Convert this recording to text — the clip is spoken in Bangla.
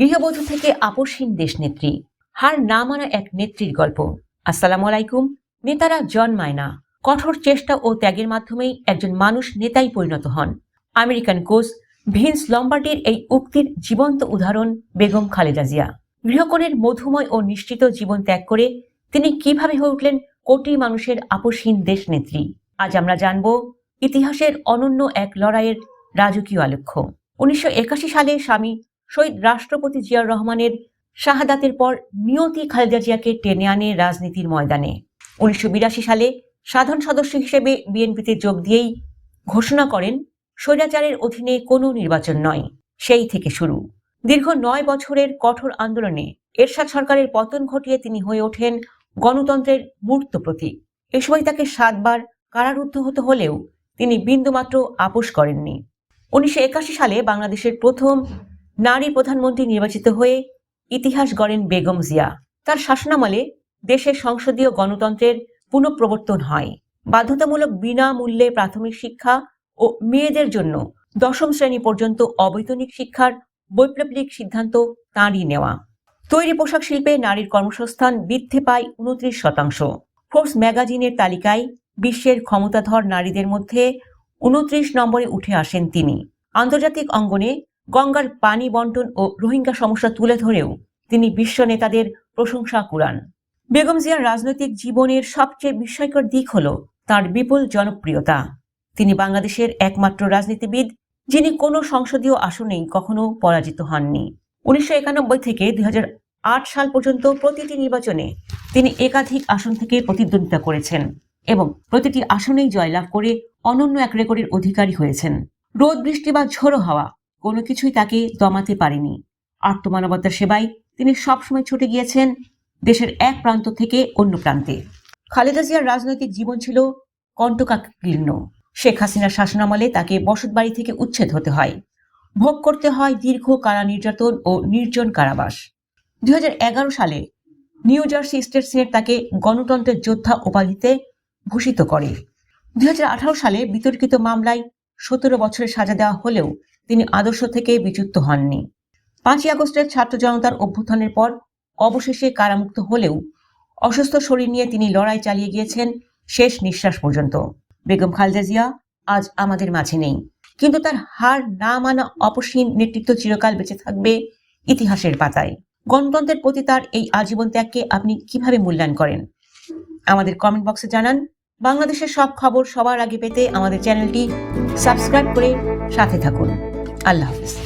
গৃহবধূ থেকে আপোষহীন দেশনেত্রী। হার না মানা এক নেত্রীর গল্প। আসসালামু আলাইকুম, নেতারা জন্মায় না কঠোর চেষ্টা ও ত্যাগের মাধ্যমেই একজন মানুষ নেতাই পরিণত হন। আমেরিকান কোচ ভিন্স লম্বার্ডির এই উক্তির জীবন্ত উদাহরণ বেগম খালেদা জিয়া। গৃহকোণের মধুময় ও নিশ্চিত জীবন ত্যাগ করে তিনি কীভাবে হয়ে উঠলেন কোটি মানুষের আপোষহীন দেশনেত্রী। আজ আমরা জানব ইতিহাসের অনন্য এক লড়াইয়ের রাজকীয় আলেখ্য। উনিশশো সালে স্বামী শহীদ রাষ্ট্রপতি জিয়াউর রহমানের শাহাদাতের পর নিয়তি খালেদা জিয়াকে টেনে আনে রাজনীতির ময়দানে। উনিশশো বিরাশি সালে সাধারণ সদস্য হিসেবে বিএনপিতে যোগ দিয়েই ঘোষণা করেন, স্বৈরাচারের অধীনে কোনো নির্বাচন নয়। সেই থেকে শুরু। দীর্ঘ নয় বছরের কঠোর আন্দোলনে এরশাদ সরকারের পতন ঘটিয়ে তিনি হয়ে ওঠেন গণতন্ত্রের মূর্ত প্রতীক। এ সময় তাকে সাতবার কারারুদ্ধ হতে হলেও তিনি বিন্দুমাত্র আপোষ করেননি। উনিশশো একাশি সালে বাংলাদেশের প্রথম নারী প্রধানমন্ত্রী নির্বাচিত হয়ে ইতিহাস গড়েন বেগম জিয়া। তার শাসনামলে দেশের সংসদীয় গণতন্ত্রের পুনঃপ্রবর্তন হয়। বাধ্যতামূলক বিনামূল্যে প্রাথমিক শিক্ষা ও মেয়েদের জন্য দশম শ্রেণি পর্যন্ত অবৈতনিক শিক্ষার বৈপ্লবিক সিদ্ধান্ত তাঁরই নেওয়া। তৈরি পোশাক শিল্পে নারীর কর্মসংস্থান বৃদ্ধি পায় উনত্রিশ শতাংশ। ফোর্স ম্যাগাজিনের তালিকায় বিশ্বের ক্ষমতাধর নারীদের মধ্যে উনত্রিশ নম্বরে উঠে আসেন তিনি। আন্তর্জাতিক অঙ্গনে গঙ্গার পানি বন্টন ও রোহিঙ্গা সমস্যা তুলে ধরেও তিনি বিশ্ব নেতাদের প্রশংসা কুড়ান। বেগম জিয়ার রাজনৈতিক জীবনের সবচেয়ে বিস্ময়কর দিক হল তার বিপুল জনপ্রিয়তা। তিনি বাংলাদেশের একমাত্র রাজনীতিবিদ, যিনি কোনো সংসদীয় আসনেই কখনো পরাজিত হননি। উনিশশো একানব্বই থেকে দুই হাজার আট সাল পর্যন্ত প্রতিটি নির্বাচনে তিনি একাধিক আসন থেকে প্রতিদ্বন্দ্বিতা করেছেন এবং প্রতিটি আসনেই জয়লাভ করে অনন্য এক রেকর্ডের অধিকারী হয়েছেন। রোদ, বৃষ্টি বা ঝোড়ো হাওয়া কোনো কিছুই তাকে দমাতে পারেনি। আত্মমানবতার সেবায় তিনি সবসময় ছুটে গিয়েছেন দেশের এক প্রান্ত থেকে অন্য প্রান্তে। খালেদা জিয়ার রাজনৈতিক জীবন ছিল কণ্টকাকীর্ণ। শেখ হাসিনার শাসনামলে তাকে বসতবাড়ি থেকে উচ্ছেদ হতে হয়। ভোগ করতে হয় দীর্ঘ কারা নির্যাতন ও নির্জন কারাবাস। দুই হাজার এগারো সালে নিউ জার্সি স্টেট সিনেট তাকে গণতন্ত্রের যোদ্ধা উপাধিতে ভূষিত করে। দুই হাজার আঠারো সালে বিতর্কিত মামলায় সতেরো বছরের সাজা দেওয়া হলেও তিনি আদর্শ থেকে বিচ্যুত হননি। পাঁচই আগস্টের ছাত্র জনতার অভ্যুত্থানের পর অবশেষে কারামুক্ত হলেও অসুস্থ শরীর নিয়ে তিনি লড়াই চালিয়ে গিয়েছেন শেষ নিঃশ্বাস পর্যন্ত। বেগম খালেদা জিয়া আজ আমাদের মাঝে নেই। কিন্তু তার হার না মানা অপসীম নেতৃত্ব চিরকাল বেঁচে থাকবে ইতিহাসের পাতায়। গণতন্ত্রের প্রতি তার এই আজীবন ত্যাগকে আপনি কীভাবে মূল্যায়ন করেন? আমাদের কমেন্ট বক্সে জানান। বাংলাদেশের সব খবর সবার আগে পেতে আমাদের চ্যানেলটি সাবস্ক্রাইব করে সাথে থাকুন। আল্লাহ হাফিজ।